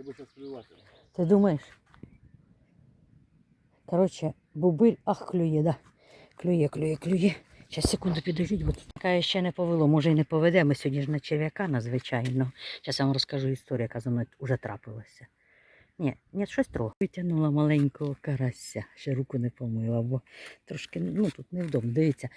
Ти би зараз клювати. Ти думаєш? Коротше, бубиль, ах, клює, да. Клює, клює, клює. Зараз секунду підождіть, бо тут така ще не повело. Може і не поведе. Ми сьогодні ж на черв'яка надзвичайно. Зараз я вам розкажу історію, яка за мною вже трапилася. Ні, ні, щось трохи. Витягнула маленького карася, ще руку не помила, бо трошки ну, тут невдобно. Дивіться,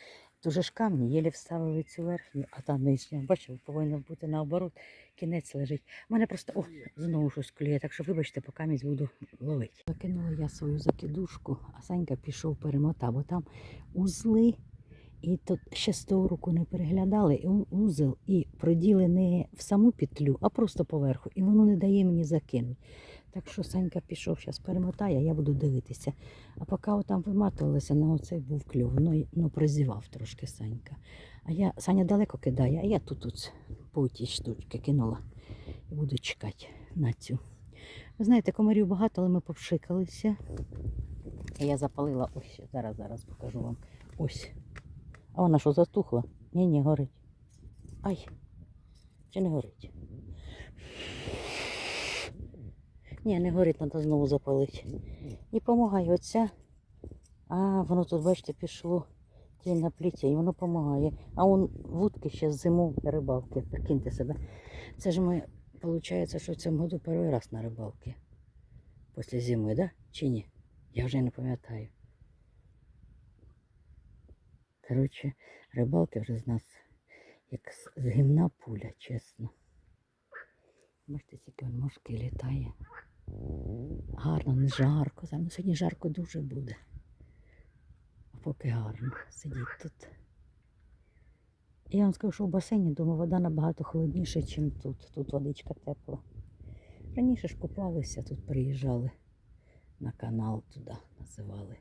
дуже ж камні, єлі вставили цю верхню, а там нижня. Бачив, повинно бути наоборот, кінець лежить. У мене просто о, знову щось клює, так що вибачте, по камінь буду ловити. Закинула я свою закидушку, а Санька пішов перемотав, бо там узли. І тут ще з того року не переглядали узел і проділи не в саму петлю, а просто поверху. І воно не дає мені закинути. Так що Санька пішов, зараз перемотає, я буду дивитися. А поки отам виматувалися, на оцей був клюв. Ну, ну прозівав трошки Санька. А я Саня далеко кидає, а я тут, тут по тій штучки кинула і буду чекати на цю. Ви знаєте, комарів багато, але ми повшикалися. Я запалила ось, зараз, зараз покажу вам. Ось. А вона що затухла? Ні, ні, горить. Ай, чи не горить? Ні, не горить, треба знову запалити. І допомагає оця. А, воно тут, бачите, пішло тінь на пліті, і воно допомагає. А он вудки ще з зиму рибалки. Прикиньте себе. Це ж ми, виходить, що в цьому году перший раз на рибалки. Після зими, да? Чи ні? Я вже не пам'ятаю. Коротше, рибалки вже з нас як з гімна пуля, чесно. Бачите, тільки он мошки літає. Гарно, не жарко. Ну, сьогодні жарко дуже буде. А поки гарно сидіть тут. Я вам скажу, що в басейні дома вода набагато холодніша, ніж тут. Тут водичка тепла. Раніше ж купалися, тут приїжджали на канал туди називали.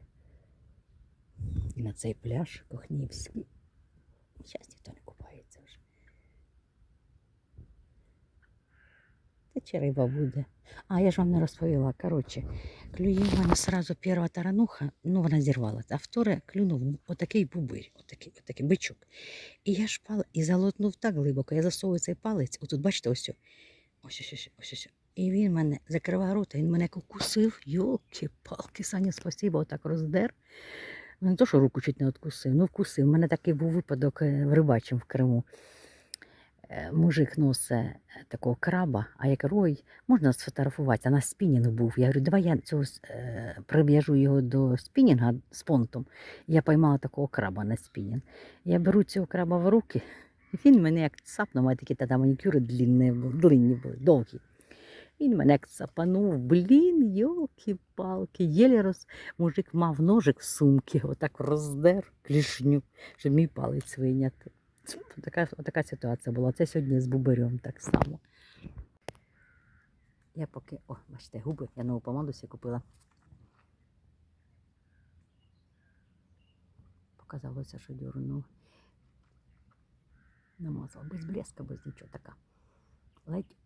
І на цей пляж Кохнівський. Зараз ніхто не купається вже. Та чи риба буде? А, я ж вам не розповіла. Коротше, клює в мене сразу перша тарануха, ну вона зірвалася, а вторе клюнув отакий бубир, отакий, отакий бичок. І я ж пал, і залотнув так глибоко, я засовую цей палець, отут, бачите, ось. Ось ось ось ось ось. І він мене закриває рота, він мене як укусив. Йолки-палки, Саня, спасибо, отак роздер. Ну, Не то, що руку чуть не откусив, ну вкусив. У мене такий був випадок е, рибачим в Криму. Е, Мужик носить е, такого краба, а я кажу, ой, можна сфотографувати, а на спінінг був. Я говорю, давай я цього е, прив'яжу його до спінінга з понтом. Я поймала такого краба на спінінг. Я беру цього краба в руки, і він мене як цапнув, а такі тоді манікюри длинні були, довгі. Він мене цапанув, блін, йолки-палки, єлі роз... Мужик мав ножик в сумці, отак роздер клішню, щоб мій палець вийняти. Така, така ситуація була. Це сьогодні з бубарем так само. Я поки. О, бачите, губи, я нову помаду собі купила. Показалося, що дюрнув. Намазала без блеска, без нічого така. Ледь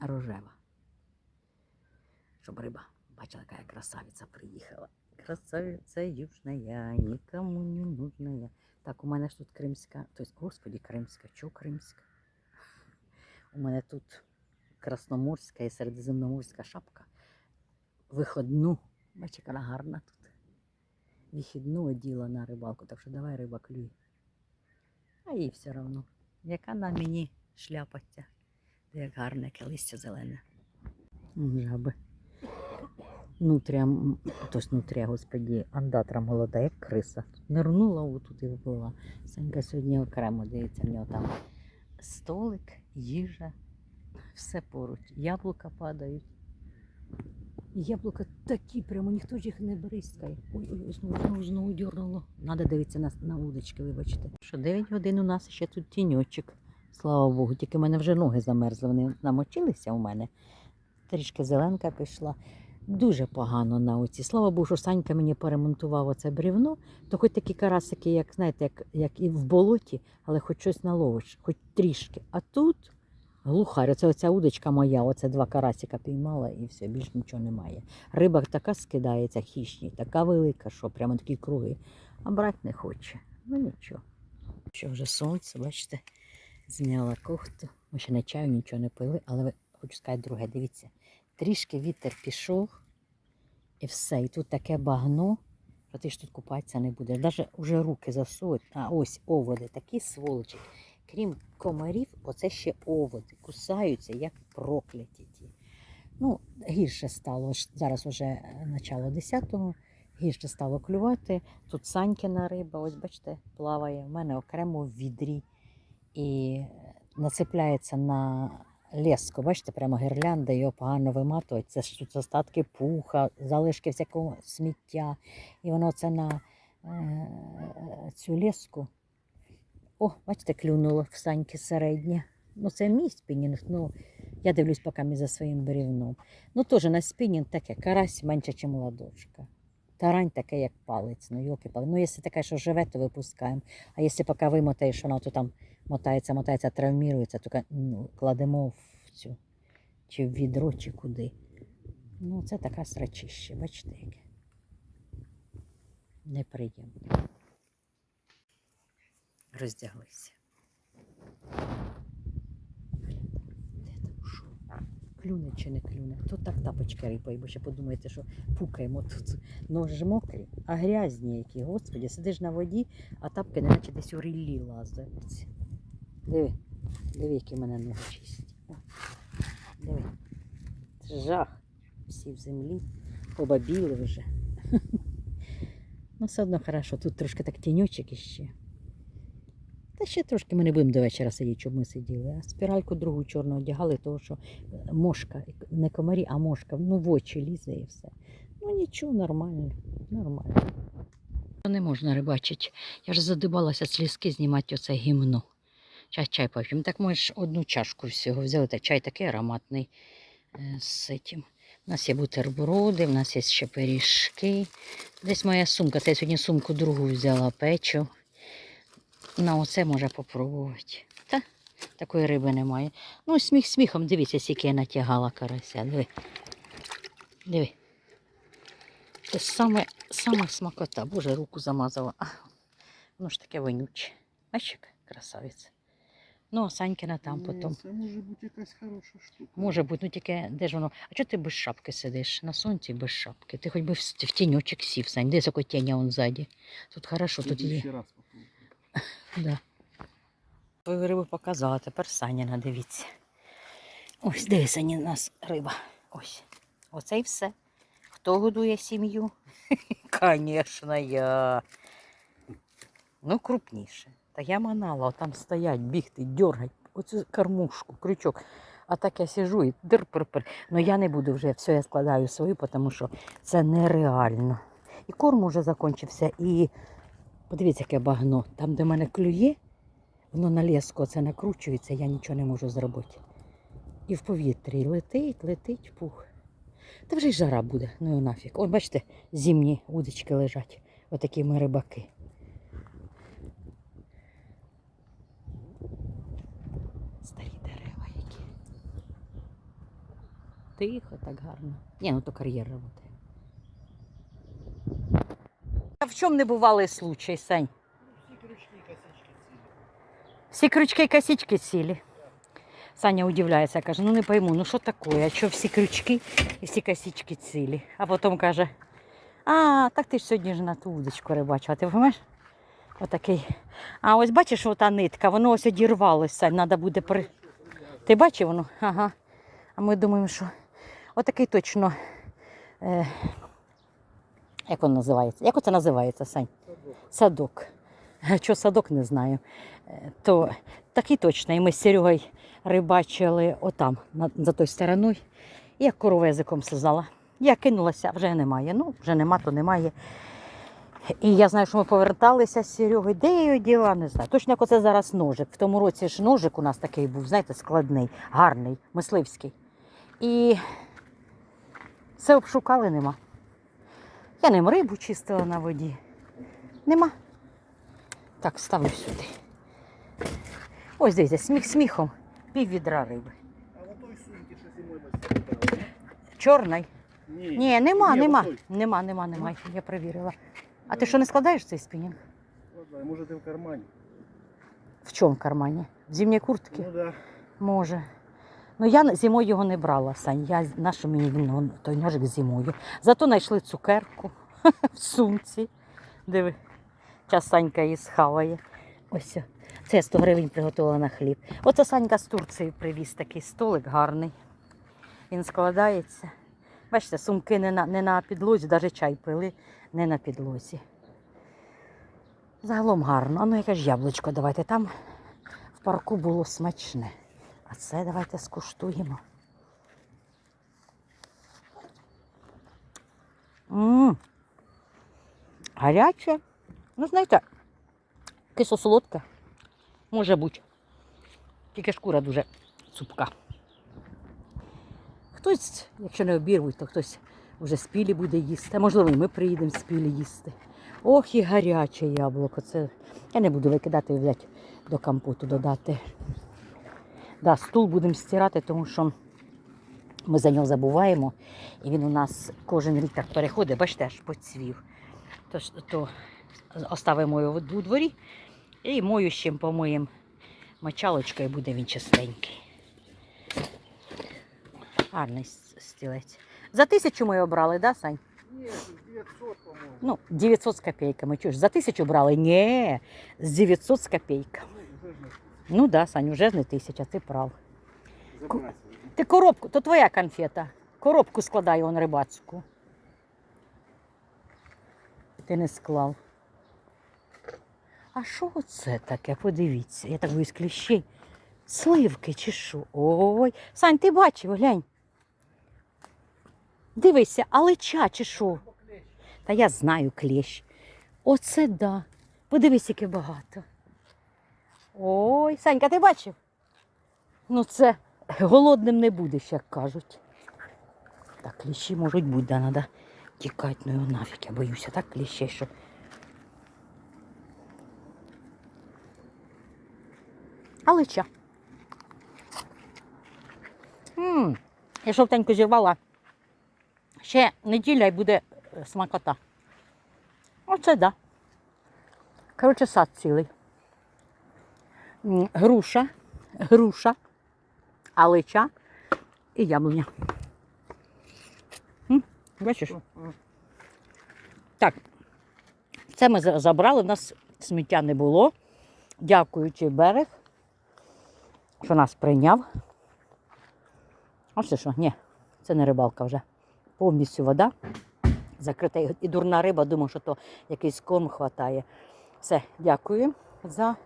рожева. Щоб риба бачила, яка красавиця приїхала. Красавиця южная, нікому не нужная. Так, у мене ж тут кримська, тобто, господі, кримська, чого кримська? У мене тут красноморська і середземноморська шапка. Виходну. Бачите, яка гарна тут. Вихідну оділа на рибалку, так що давай риба клюй. А їй все одно. Яка на мені шляпа ця? Як гарне, яке листя зелене. Жаби. Нутря, м, тось нутря, господі, андатра молода, як криса. Нирнула отут і виплила. Санька сьогодні окремо дивиться, в нього там столик, їжа, все поруч. Яблука падають. Яблука такі, прямо ніхто ж їх не бризкає. Ой, ой, знову, знову, знову дьорнуло. Надо дивитися на, на удочки, вибачте. Що 9 годин у нас ще тут тіньочок. Слава Богу, тільки в мене вже ноги замерзли. Вони намочилися у мене. Трішки зеленка пішла. Дуже погано на оці. Слава Богу, що Санька мені поремонтував оце брівно, то хоч такі карасики, як знаєте, як, як і в болоті, але хоч щось наловиш, хоч трішки. А тут глухарь, оце оця удочка моя, оце два карасика піймала і все, більш нічого немає. Риба така скидається, хищні, така велика, що прямо такі круги. А брати не хоче. Ну нічого. Що вже сонце, бачите, зняла кофту. Ми ще не чаю, нічого не пили, але хочу сказати друге, дивіться. Трішки вітер пішов, і все. І тут таке багно, що ти ж тут купатися не будеш. Навіть вже руки засовують. А ось оводи, такі сволочі. Крім комарів, оце ще оводи. Кусаються, як прокляті ті. Ну, гірше стало. Зараз вже начало 10-го. Гірше стало клювати. Тут Санькіна риба, ось бачите, плаває. В мене окремо в відрі. І насипляється на леску. Бачите, прямо гірлянда, його погано виматують. Це ж тут остатки пуха, залишки всякого сміття. І воно це на е, цю леску. О, бачите, клюнуло в саньки середнє. Ну, це мій спінінг, ну я дивлюсь поки за своїм брівном. Ну, теж на спінінг таке, карась менше, ніж ладошка. Тарань таке, як палець, ну йоки палець. Ну, якщо таке, що живе, то випускаємо. А якщо поки вимотаєш, воно то там мотається, мотається, травмірується, то ну, кладемо в цю, чи в відро, чи куди. Ну, це така срачище, бачите, яке. Неприємно. Роздяглися. Де там що? Клюне чи не клюне? Тут так тапочки рипає, бо ще подумаєте, що пукаємо тут. Ноги ж мокрі, а грязні які. Господі, сидиш на воді, а тапки неначе десь у ріллі лазять. Диви, диви, які в мене ноги чисті. Диви. Жах. Всі в землі, побабіли вже. Ну, все одно хорошо, тут трошки так тінючок іще. Та ще трошки ми не будемо до вечора сидіти, щоб ми сиділи. А спіральку другу чорну одягали, тому що е, мошка, не комарі, а мошка, ну в очі лізе і все. Ну нічого, нормально, нормально. Не можна рибачити. Я ж задибалася з ліски знімати оце гімно. Чай, чай поп'ємо. Так ж одну чашку всього взяли. Та чай такий ароматний е, з цим. У нас є бутерброди, в нас є ще пиріжки. Десь моя сумка. Це я сьогодні сумку другу взяла печу. На оце може попробувати. Та такої риби немає. Ну, сміх сміхом, дивіться, скільки я натягала карася. Диви. Диви. Це саме, саме смакота. Боже, руку замазала. А, воно ж таке вонюче. Бачиш, яка красавиця. Ну, а Санькіна там Ні, потім. Це може бути якась хороша штука. Може бути, ну тільки де ж воно. А чого ти без шапки сидиш? На сонці без шапки. Ти хоч би в, тіньочок сів, Сань. Де таке тіння он ззаді? Тут хорошо, тут є. Раз. Да. Свою рибу показала, тепер Саніна, дивіться. Ось де у нас риба. Ось. Оце і все. Хто годує сім'ю? Звісно, я. Ну, крупніше. Та я манала, там стоять, бігти, дергать. Оцю кормушку, крючок. А так я сижу і дир-пир-пир. Ну я не буду вже все, я складаю свою, тому що це нереально. І корм уже закінчився, і Подивіться, яке багно. Там, де мене клює, воно на леску це накручується, я нічого не можу зробити. І в повітрі летить, летить пух. Та вже й жара буде, ну його нафіг. От бачите, зимні удочки лежать. Отакі ми рибаки. Старі дерева які. Тихо, так гарно. Ні, ну то кар'єр роботи. А в чому не бувалий случай, Сань? Всі крючки, і косички цілі. Всі крючки і косички цілі. Саня удивляється, каже, ну не пойму, ну що таке, а що всі крючки і всі косички цілі. А потім каже, а, так ти ж сьогодні ж на ту удочку рибачила, ти розумієш? Отакий. А ось бачиш, ота нитка, воно ось одірвалося, Сань, треба буде при. Ти бачив воно? Ага. А ми думаємо, що отакий точно. Е... Як він називається? Як це називається, Сань? Садок. Що садок не знаю. Е, То такий точно. І ми з Серегою рибачили отам, за тою стороною. І як корову язиком сказала. Я кинулася, вже немає. Ну, вже нема, то немає. І я знаю, що ми поверталися з Серегою. Де я його діла, не знаю. Точно як оце зараз ножик. В тому році ж ножик у нас такий був, знаєте, складний, гарний, мисливський. І все обшукали, нема. Я ним рибу чистила на воді. Нема. Так, ставлю сюди. Ось дивіться, сміх сміхом. Пів відра риби. А в той сумці що зимою ми? Чорний. Ні. Ні, нема, Ні, нема. отой. Нема, нема, нема. Я перевірила. А ти що не складаєш цей спінінг? Ладно, може ти в кармані. В чому кармані? В зимній куртці? Ну да. Може. Ну я зимою його не брала, Сань. Я нашу мені він он, той ножик зимою. Зато знайшли цукерку в сумці. Диви, час Санька її схаває. Ось. Це я 100 гривень приготувала на хліб. Оце Санька з Турції привіз такий столик гарний. Він складається. Бачите, сумки не на, не на підлозі, навіть чай пили не на підлозі. Загалом гарно. А ну яке ж яблучко давайте. Там в парку було смачне. А це давайте скуштуємо. Мм. Гаряче. Ну, знаєте, кисло-солодке. Може бути. Тільки шкура дуже цупка. Хтось, якщо не обірвуть, то хтось вже спілі буде їсти. Можливо, і ми приїдемо спілі їсти. Ох, і гаряче яблуко. Це я не буду викидати, блядь, до компоту додати. Да, стул будемо стирати, тому що ми за нього забуваємо. І він у нас кожен рік так переходить, бачите, аж поцвів. То, то оставимо його у дворі і мою з чим помиємо мочалочкою, буде він чистенький. Гарний стілець. За тисячу ми обрали, да, Сань? Ні, 900, по-моєму. Ну, 900 з копійками. Чуєш, за тисячу брали? Ні, з 900 з копійками. Ну, да, Сань, вже не тисяча, ти прав. забирайся. Ти коробку, то твоя конфета. Коробку складай он рибацьку. Ти не склав. А що це таке? Подивіться, я так боюсь кліщей. Сливки чи що? Ой. Сань, ти бачив, глянь. Дивися, алеча чи що? Та я знаю клещ. Оце да. Подивись, яке багато. Ой, Санька, ти бачив? Ну це голодним не будеш, як кажуть. Так, кліщі можуть бути, да, треба тікати, ну його нафіг, я боюся, так кліщей, що. Алича. Мм, я жовтенько зірвала. Ще неділя і буде е, смакота. Оце да. Коротше, сад цілий. Груша, груша, алича і яблуня. М, Бачиш? Так, це ми забрали, у нас сміття не було. Дякуючи берег, що нас прийняв. Це що? Ні, це не рибалка вже. Повністю вода. Закрита і дурна риба, думаю, що то якийсь корм хватає. Все, дякую за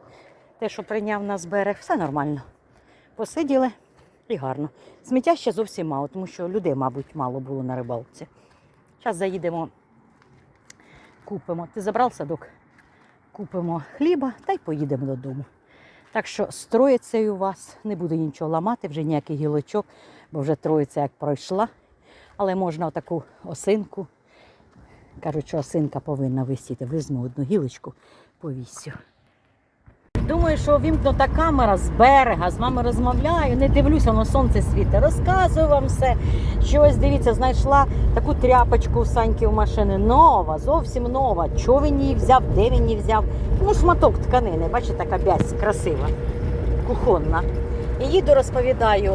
те, що прийняв нас берег. Все нормально. Посиділи і гарно. Сміття ще зовсім мало, тому що людей, мабуть, мало було на рибалці. Зараз заїдемо, купимо. Ти забрав садок? Купимо хліба та й поїдемо додому. Так що строїться і у вас, не буду нічого ламати, вже ніяких гілочок, бо вже троїця як пройшла. Але можна отаку осинку. Кажуть, що осинка повинна висіти. Візьму одну гілочку, повісю. Думаю, що вімкнута камера з берега, з вами розмовляю, не дивлюся, воно сонце світить. Розказую вам все. Що ось дивіться, знайшла таку тряпочку у Саньки в машини. Нова, зовсім нова. Чого він її взяв, де він її взяв? Ну, шматок тканини, бачите, така бязь красива, кухонна. І їду розповідаю.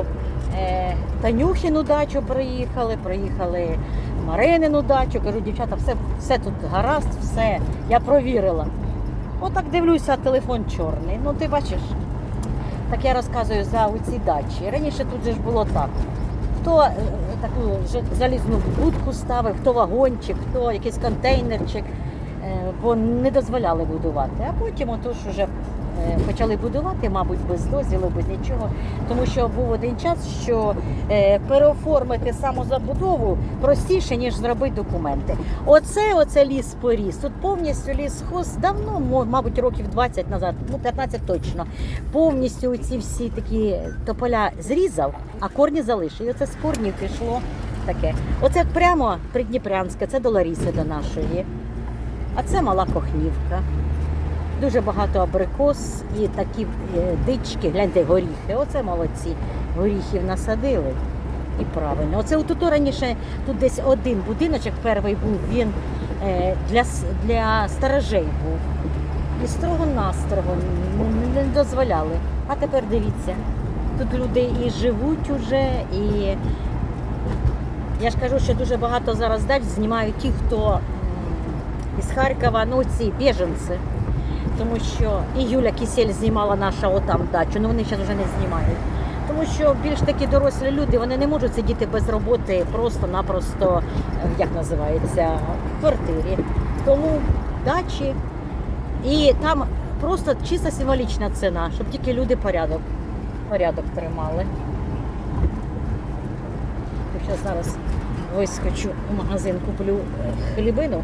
Е, Танюхіну дачу приїхали, приїхали Маринину дачу. Кажу, дівчата, все, все тут гаразд, все. Я провірила. Отак дивлюся, телефон чорний. Ну ти бачиш. Так я розказую за оці дачі. Раніше тут же ж було так. Хто е, таку залізну будку ставив, хто вагончик, хто якийсь контейнерчик, е, бо не дозволяли будувати. А потім отож уже е, почали будувати, мабуть, без дозвілу, без нічого. Тому що був один час, що е, переоформити самозабудову простіше, ніж зробити документи. Оце, оце ліс поріс. Тут повністю ліс хоз давно, мабуть, років 20 назад, ну 15 точно. Повністю ці всі такі тополя зрізав, а корні залишив. І оце з корнів пішло таке. Оце прямо Придніпрянське, це до Ларіси до нашої. А це мала Кохнівка. Дуже багато абрикос і такі е, дички, гляньте, горіхи. Оце молодці. Горіхів насадили. І правильно. Оце тут раніше тут десь один будиночок перший був, він е, для, для сторожей був. І строго настрого не, не дозволяли. А тепер дивіться, Тут люди і живуть уже, і я ж кажу, що дуже багато зараз дач знімають ті, хто із Харкова, ну ці біженці. Тому що і Юля Кісель знімала наша отам дачу, ну вони зараз вже не знімають. Тому що більш такі дорослі люди вони не можуть сидіти без роботи просто-напросто, е, як називається, в квартирі. Тому дачі і там просто чисто символічна ціна, щоб тільки люди порядок, порядок тримали. Я зараз вискочу в магазин, куплю е, хлібину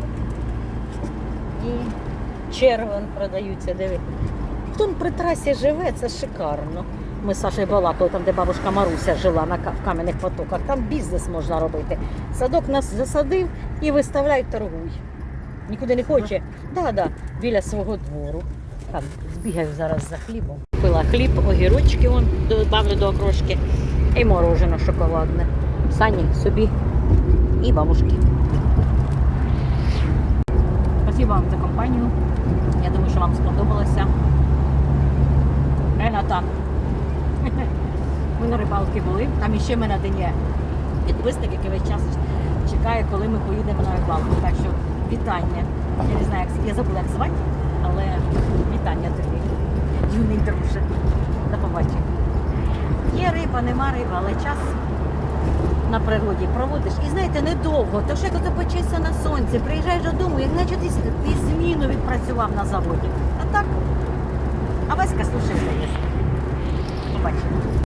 червон продаються, диви. Хто при трасі живе, це шикарно. Ми з Сашею балакали, там, де бабушка Маруся жила на в кам'яних потоках. Там бізнес можна робити. Садок нас засадив і виставляй, торгуй. Нікуди не хоче. Да, да, біля свого двору. Так, збігаю зараз за хлібом. Купила хліб, огірочки вон добавлю до окрошки і морожено шоколадне. Сані собі і бабушки. Вам за компанію. Я думаю, що вам сподобалося. Рената. Ми на рибалки були. Там іще в мене один є підписник, який весь час чекає, коли ми поїдемо на рибалку. Так що вітання. Я не знаю, як я забула, як звати, але вітання тобі. Юний друже. До побачення. Є риба, нема риби, але час на природі проводиш. І знаєте, недовго. То ще коли ото на сонці, приїжджаєш додому, як наче ти, ти зміну відпрацював на заводі. А так, а Васька слушай, Побачимо.